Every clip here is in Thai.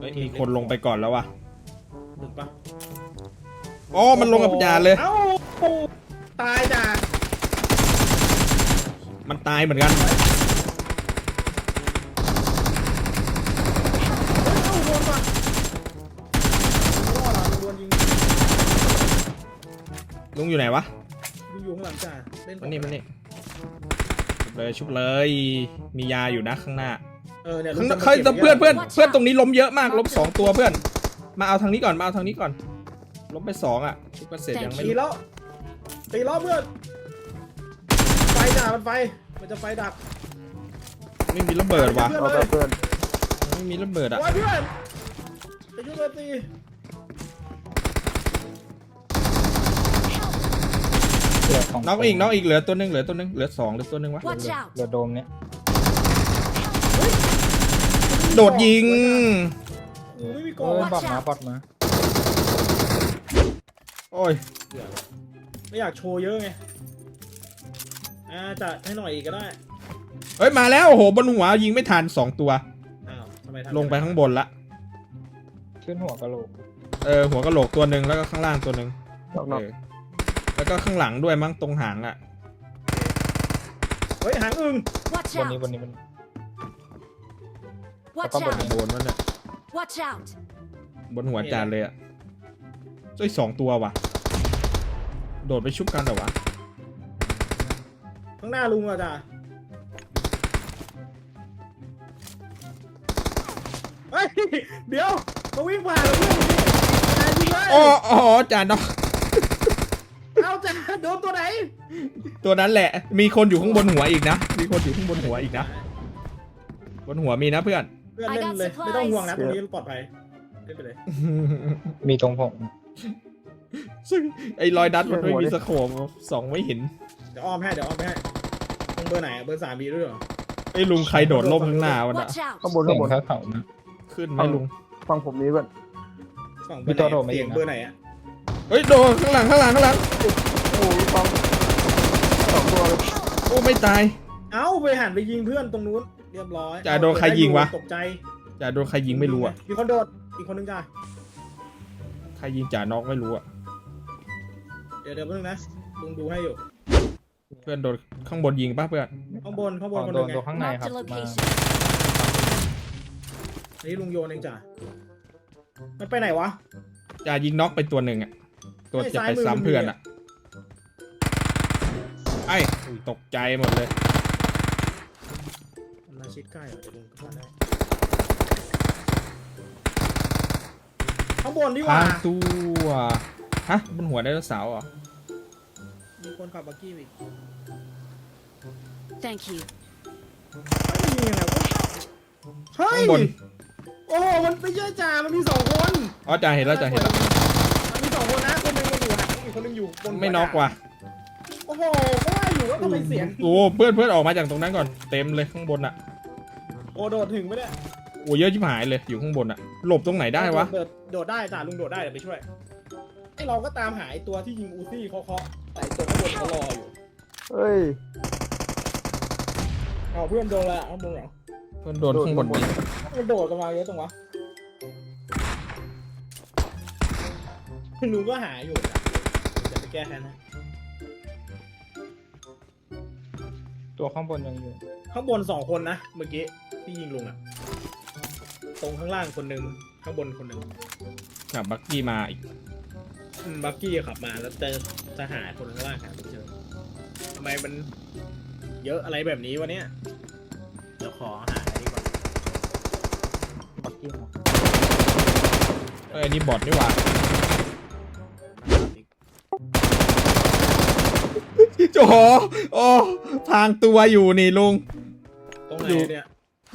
เฮ้ยมีคนลงไปก่อนแล้ววะถึงปะอ๋อมันลงกับจานเลย เอ้าตายจ้ะมันตายเหมือนกัน เอ้าโดนว่ะรอดเหรอโดนยิงลุงอยู่ไหนวะยิงอยู่ข้างหลังจ้ะเล่นมันนี่มันนี่ชุบเลยชุบเลย มียาอยู่นะข้างหน้า เออเนี่ยข้างหลุน้างจะเฮ้ยมาก็บเพื่อนเพื่อน Watch เพื่อน out ตรงนี้ล้มเยอะมากล้มสองตัวเพื่อน มาเอาทางนี้ก่อนมาเอาทางนี้ก่อนล้มไปสองอะชุบกันเสร็จยังไม่ตีแล้วตีล้อเพื่อนไฟจ้ะมันไฟมันจะไฟดับไม่มีระเบิดว่ะเพื่อนเอาเลไปยเพื่อนไม่มีระเบิดอะโอ้ยเพื่อนจะยุ่งเลยตีเหลือสองน็อกอีกน็อกอีกเหลือตัวหนึงเหลือตัวหนึงเหลือสองเหลือตัวหนึงวะ Watch out! เหลือโดมเนี้ย โดดยิง โอ้ไม่มีกเอองอว่ะบอดมาบอดมา โอ้ย ไม่อยากโชว์เยอะไงอ่าจัดให้หน่อยอีกก็ได้เฮ้ยมาแล้วโอ้โหบนหัวยิงไม่ทันสองตัว อ้าวทำไมทำลงไปข้างบนละ ขึ้นหัวกะโหลกเออหัวกะโหลกตัวหนึ่งแล้วก็ข้างล่างตัวหนึ่งนอกนอกเออแล้วก็ข้างหลังด้วยมั้งตรงหางอะ เฮ้ยหางอึ่ง Watch บนนี้ out! บนนี้มัน Watch แล้วก็บน out! โดนมันอะ Watch out! บนหัวจานเลยอะช่วยสองตัวว่ะ โดดไปชุบกันเหรอวะ ข้างหน้าลุงอะจ้ะเฮ้ย เดี๋ยวมาวิ่งผ่านเราเพื่อนตายจริงเลยอ๋ออ๋อจานเนาะเอาจ้ะโดนตัวไหนตัวนั้นแหละ มีคนอยู่ข้างบนหัวอีกนะ มีคนอยู่ข้างบนหัวอีกนะ บนหัวมีนะเพื่อนเพื่อนเล่นเลย ไม่ต้องห่วงนะตรงนี้ปลอดภัยเล่นไปเลย มีตรงผมซึ่งไอ้รอยดัดมันไม่มีสโคปสองไม่เห็น เดี๋ยวอ้อมให้ เดี๋ยวอ้อมไปให้ตรงเบอร์ไหนอะเบอร์สามมีด้วยเหรอไอ้ลุงใครโดดล่มข้างหน้าวันอะ Watch out! ข้างบนข้างบนเขานะขึ้นไหมลุง ฟังผมนี้เพื่อนสองเบมีอร์ไหตัวนโดดมาเสียงอีกนะเบอร์ไหนอะเฮ้ยโดดข้างหลังข้างหลังข้างหลัง โอ้ยฟังสองตัวเลยโอ้ไม่ตาย เอ้าไปหันไปยิงเพื่อนตรงนู้น เรียบร้อยจ่าโดนใครยิงวะ ตกใจจ่าโดนใครยิงไม่รู้อะมีคนโดดอีกคนนึงจ้าใครยิงจ่านอกไม่รู้อะเดี๋ยวเดี๋ยวเพิ่งนะลุงดูให้อยู่เพื่อนโดนข้างบนยิงป่ะเพื่อนข้างบนข้างบอ๋นอคนโดนึนงไงตัวข้างในครับ Marked a มา location. นี่ลุงโยนเองจ้ามันไปไหนวะจ่ายิงน็อกไปตัวหนึ่งอะตัวไม่จะซ้ายไปมือซ้ำเพื่อนมันมีอะไอ้อุ้ยตกใจหมดเลยมันมา ชิดใกล้เหรอเดี๋ยวลุงก็ได้ข้างบนดีกพาว่าตัวฮะบนหัวไดโนเสาร์เหรอมีคนขับบักกี้อีก Thank you. ไม่มีอะไรวะเฮ้ยข้างบนโอ้โหมันไม่ใช่จ่ามันมีสองคนอ๋อจ่าเห็นแล้วจ่าเห็นแล้วมันมีสองคนนะคนหนึงมันอยู่หางอีกคนหนึงอยู่บนหัวไม่น็อกว่ะโอ้โหก็ว่าอยู่ว่าทำไมเสียงโอ้เพื่อนเพื่อนออกมาจากตรงนั้นก่อนเต็มเลยข้างบนอะ โอ้โดดถึงไม่ได้โอ้เยอะชิบหายเลยอยู่ข้างบนอะหลบตรงไหนได้วะ โดดโดดได้จ่าลุงโดดได้เดี๋ยวไปช่วยไอเราก็ตามหาไอตัวที่ยิงอูซี่เคาะๆแต่ไอ้ตัวข้างบนเขารออยู่เฮ้ย เอาเพื่อนโดนแล้วข้างบนเหรอเพื่อนโดนข้างบนยิงมันโดดกันมาเยอะจังวะลุงก็หาอยู่นะเดี๋ยวไปแก้แค้นนะตัวข้างบนยังอยู่ ข้างบนสองคนนะเมื่อกี้ ที่ยิงลุงอะตรงข้างล่างคนหนึ่งข้างบนคนหนึ่งกับบักกี้มาอีกอืมบักกี้ขับมาแล้วจะจะหาคนข้างล่างหาไม่เจอทำไมมันเยอะอะไรแบบนี้วะเนี่ยเดี๋ยวขอหาอันนี้ก่อนบักกี้มาเอ้ยอันนี้บอทนี่หว่าโอ้โหโอ้พรางตัวอยู่นี่ลุง ตรงไหนอยู่เนี่ย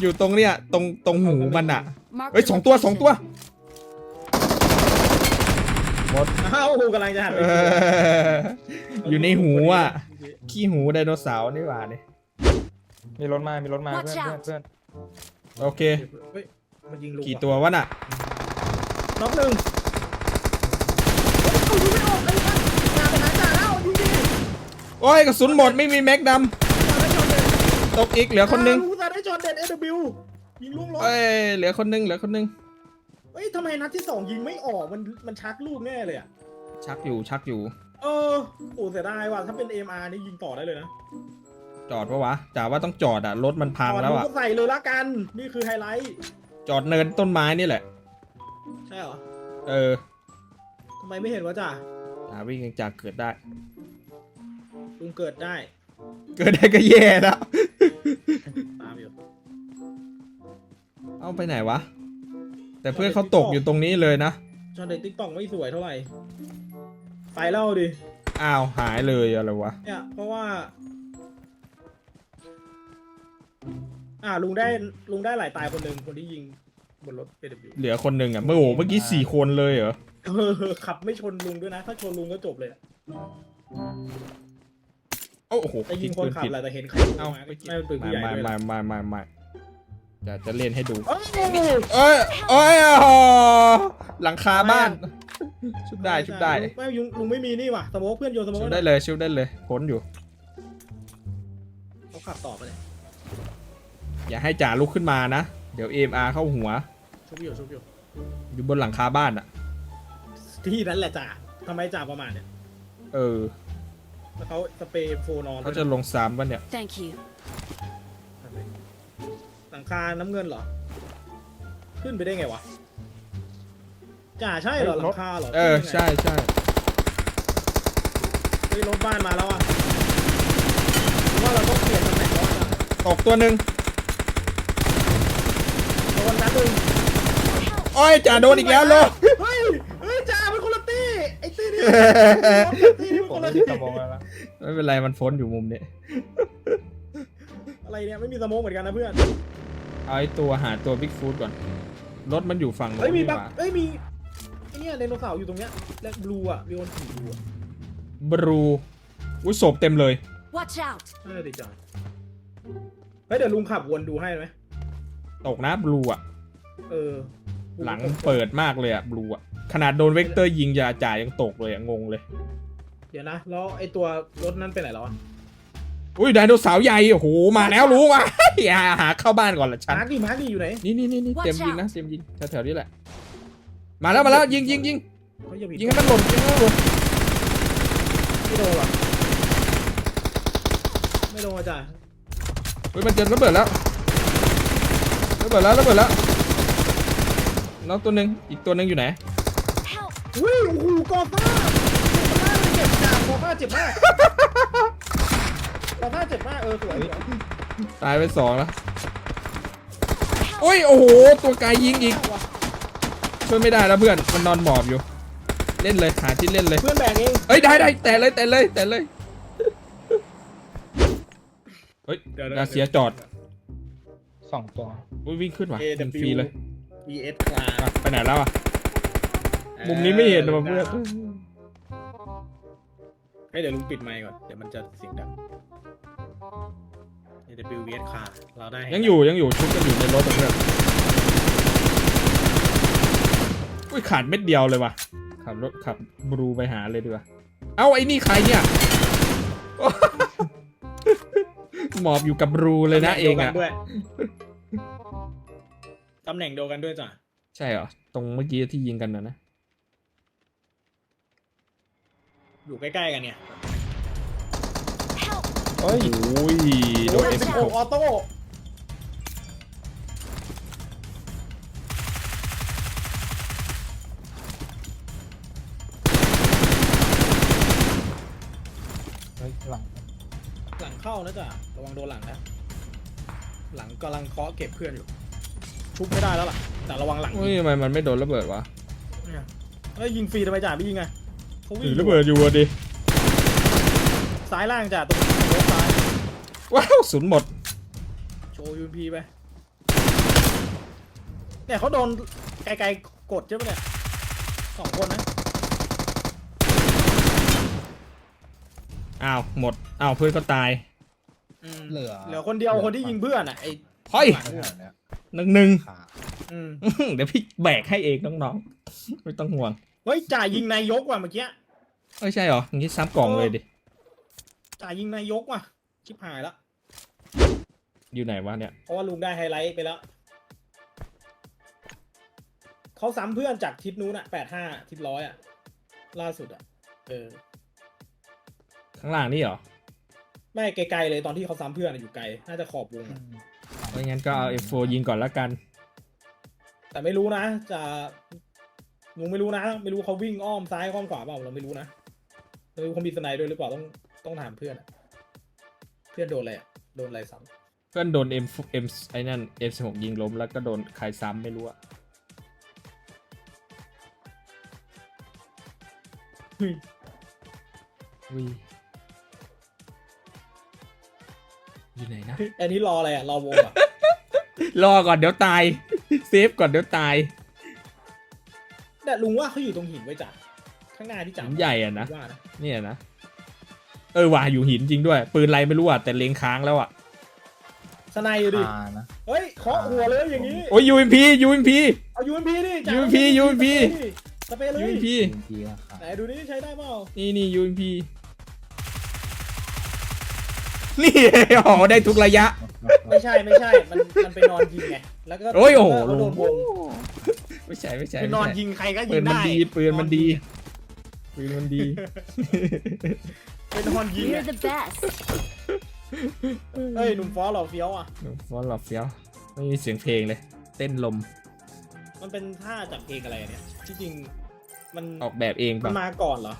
อยู่ตรงเนี้ยตรงตรงหูมันอะ Marked เฮ้ย a สองตัวสองตัว location. อ้าวกำลังจะหันไปเอออยู่ในหูอะขี้หูไดโนเสาร์นี่หว่าเนี่ยมีรถมา มีรถมา Watch เพื่อน out เพื่อนโอเค เฮ้ยมันยิงลูกี่ตัววะน่ะน็อกหนึ่งเฮ้ยเอายิงไม่ออกเลยครับจ่าไปหาจ่าแล้วยิงดิโอ้ยกระสุนหมดไม่มีแม็กดจ่าได้จอดเด็ดำตกอีกเหลือคนนึงอ่าลุจ่าได้จอด เด็ดเอวยิงลุงรถเอ้ยเหลือคนนึงเหลือคนนึงเอ้ยทำไมนัดที่สองยิงไม่ออกมันมันชักลูกแน่เลยอะชักอยู่ชักอยู่ เออโอ้เสียดายว่ะถ้าเป็น MR นี่ยิงต่อได้เลยนะจอดปะวะจ่าว่าต้องจอดอะรถมันพังแล้วก่อนอะมึก็ใส่เลยละกันนี่คือไฮไลท์จอดเนินต้นไม้นี่แหละ ใช่เหรอเออทำไมไม่เห็นวะจ่าจ่าวิ่งยังจ่าเกิดได้ลุงเกิดได้ เกิดได้ก็แย่แล้ว เอาไปไหนวะ แต่เพื่อนเขาตกอยู่ตรงนี้เลยนะจอในติ๊กต็อกไม่สวยเท่าไหร่ไปเล่าดิอ้าวหายเลยอะไรวะเนี่ยเพราะว่า อ่าลุงได้ลุงได้หลายตายคนหนึ่งคนที่ยิงบนรถ PW เหลือคนหนึ่งอะเมื่อโอ้โหเมื่อกี้สี่คนเลยเหรอเออขับไม่ชนลุงด้วยนะ ถ้าชนลุงก็จบเลยอะโอ้โหแต่ยิงคนขับผิดแหละแต่เห็นใครเอ้ามาไม่ไม่เป็นปืนผู้ใหญ่ไม่ด้วยไม่นะไม่ไม่ไม่ จะจะเล่นให้ดูเอ้ยเอ้ยเอ้ยโอ้โหหลังคาบ้าน ชุบได้ชุบได้ไม่ลุงลุงไม่มีนี่ว่ะสโมกเพื่อนโยนสโมกชุบว้ได้หน่อยเลยชุบได้เลยพ้นอยู่ เขาขับต่อไปเลยอย่าให้จ่าลุกขึ้นมานะ เดี๋ยวเอ็มอาร์เข้าหัว ชุบอยู่ชุบอยู่อยู่บนหลังคาบ้านอะที่นั้นแหละจ่าทำไมจ่าประมาทเนี่ยเออแล้วเขาสเปรย์โฟนอนเขาจะลงซ้ำวะเนี่ย Thank you. หลังคาน้ำเงินเหรอ ขึ้นไปได้ไงวะจ่าใช่เหรอหลังคาเหรอเออ ขึ้นได้ไงใช่ใช่เฮ้ยรถบ้านมาแล้วอะผมว่าเราต้องเปลี่ยนตำแหน่งแล้วอะตกตัวหนึ่งโดนนัดหนึ่งโอ้ยจ่าโดนอีกแล้วโลเฮ้ยเฮ้ยจ่าเป็นคนละตี้ไอ้ตี้นี่ตี้นี่เป็นผคมนไม่ละติตี้ดตะบงแล้วนะไม่เป็นไรมันพ้นอยู่มุมนี้อะไรเนี่ยไม่มีสโมกเหมือนกันนะเพื่อน เอาไอ้ตัวหาตัวบิ๊กฟูดก่อน รถมันอยู่ฝั่งโน้เฮ้ยนมีนี่หบักว่าเฮ้ยมีไอ้เนี่ยไดโนเสาร์อยู่ตรงเนี้ยและบลูอะมีคนขี่บลูอะบรูอุ้ยศพเต็มเลย Watch out. น่าจะดีจังเฮ้ยเดี๋ยวลุงขับวนดูให้ไหมตกนะบลูอะ เออหลังเปิดมากเลยอะบลูอะ ขนาดโดนเวกเตอร์ยิงยาจ่ายยังตกเลยอะ งงเลย เดี๋ยวนะแล้วไอ้ตัวรถนั้นไปไหนแล้วอะ อุ้ยไดโนเสาร์ใหญ่โอ้โหมาแล้วรู้มาอย่าหาเข้าบ้านก่อนละฉัน มาร์คดิมาร์คดิอยู่ไหนนี่นี่นี่นี่ Watch เตรียมยิง out นะเตรียมยิงแถวๆนี้แหละ มาแล้วมาแล้วยิงยิงยิงเขาอย่าบิดยิงให้มันหล่นยิงให้มันหล่นไม่โดนหรอไม่โดนอะจ้ะอุ้ยมันจะระเบิดแล้วระเบิดแล้วระเบิดแล้วแล้วตัวหนึ่งอีกตัวหนึ่งอยู่ไหน Help. อุ้ยโอ้โหกอฟ้ากอฟ้ามันเจ็บจ้ะกอฟ้าเจ็บมาก กอฟ้าเจ็บมากเออสวยสวยตายไปสองแล้วโอ้ยโอ้โหตัวไกลยิงอีกว่ะช่วยไม่ได้แล้วเพื่อนมันนอนหมอบอยู่ เล่นเลยหาที่เล่นเลยเพื่อนแบกเองเอ้ยได้ได้แต่เลยแต่เลยแต่เลยเฮ้ยดาเซียจอดสองตัวอุ้ยวิ่งขึ้นว่ะเอยิงฟรีเลย VS คลาอะไปไหนแล้วอะมุมนี้ไม่เห็นว่ะเพื่อน เฮ้ยเดี๋ยวลุงปิดไมค์ก่อน เดี๋ยวมันจะเสียงดัง AWS คลาเราได้ยังอยู่ยังอยู่ชุดกันอยู่ในรถอะเพื่อนอุ้ยขาดเม็ดเดียวเลยว่ะ ขับรถขับบรูไปหาเลยดีกว่า เอ้าไอ้นี่ใครเนี่ย หมอบอยู่กับบรูเลยนะเองอะด้วยตำแหน่งเดียวกันด้วยจ้ะ ใช่เหรอ ตรงเมื่อกี้ที่ยิงกันนะนะ อยู่ใกล้ๆกันเนี่ย Help. เฮ้ยโอ้ยโดนโอ้เอยสิบโอ้หกออโต้เฮ้ยหลังหลังเข้านะจ้ะระวังโดนหลังนะ หลังกำลังเคาะเก็บเพื่อนอยู่ ชุบไม่ได้แล้วล่ะ แต่ระวังหลังเฮ้ยทำไมมันไม่โดนระเบิดวะ เนี่ยเฮ้ยยิงฟรีทำไมจ่าไม่ยิงไง เขาวิ่ถืงอระเบิดอยู่อะดิ ซ้ายล่างจ้ะตรงโค้งซ้ายว้าวศูนย์หมด โชว์ยูพีไปเนี่ยเขาโดนไกลๆกดใช่ไหมเนี่ยสองคนนะอ้าว หมด อ้าวเพื่อนก็ตายอืมเหลือ เหลือคนเดียวคนที่ยิงเพื่อนอะไอ้เฮ้ยไม่ทันเนี่ยหนึ่งหนึ่งขา อืมเดี๋ยวพี่แบกให้เองน้องๆ ไม่ต้องห่วง เฮ้ยจ่ายิงนายกว่ะเมื่อกี้เอ้ยใช่เหรออย่างนี้ซ้ำกล่องเลยดิ จ่ายิงนายกว่ะ ชิบหายละ อยู่ไหนวะเนี่ย เพราะว่าลุงได้ไฮไลท์ไปแล้ว เขาซ้ำเพื่อนจากทิศนู้นอะแปดห้าทิศร้อยอะล่าสุดอะเออ ข้างล่างนี่เหรอไม่ไกลๆเลยตอนที่เขาซ้ำเพื่อนอะอยู่ไกล น่าจะขอบวงอะไม่งั้นก็เอา F4 ยิงก่อนละกัน แต่ไม่รู้นะ จะ ลุงไม่รู้นะ ไม่รู้เขาวิ่งอ้อมซ้ายอ้อมขวาเปล่าเราไม่รู้นะไม่รู้เขามีสไนด์ด้วยหรือเปล่าต้องต้องถามเพื่อนอะเพื่อนโดนอะไรอะโดนอะไรซ้เพื่อนโดน M M ไอ้นั่น M16 ยิงล้มแล้วก็โดนใครซ้ำไม่รู้อะำเฮ้ยวิอยู่ไหนนะ อันนี้รออะไรอะรอวงอะ รอก่อนเดี๋ยวตาย เซฟก่อนเดี๋ยวตาย แต่ลุงว่าเขาอยู่ตรงหินไว้จ้ะข้างหน้าที่จ่าหินใหญ่อะนะ ว่านะเนี่ยนะ เออว่ะอยู่หินจริงด้วย ปืนอะไรไม่รู้อะแต่เล็งค้างแล้วอะ สไนด์อยู่ดิอ่านะ เฮ้ยเคาะหัวเลยอย่างนี้โอ้ย UMP UMP เอา UMP ดิจ่า UMP UMP สเปรย์เลย UMP จริงๆอะครับไหนดูนี่ใช้ได้เปล่านี่นี่ UMP นี่โอ้โหได้ทุกระยะ ไม่ใช่ไม่ใช่มันมันไปนอนยิงไงแล้วก็โอ้ยโอ้โหแล้วก็โดนวง ไม่ใช่ไม่ใช่ไปไม่นอนใช่ยิงใครก็ปืยินงมันได้ดีปืนมันดีปืนมันดีไปนอนยิง You're อะ the best. เอ้ยหนุ่มฟอสหล่อเฟี้ยวอะ ฟอนหลอบเฟี้ยวไม่มีเสียงเพลงเลย เต้นลมมันเป็นท่าจากเพลงอะไรอะเนี่ยที่จริงมันออกแบบเองมัป่ะนมาก่อนเหรอ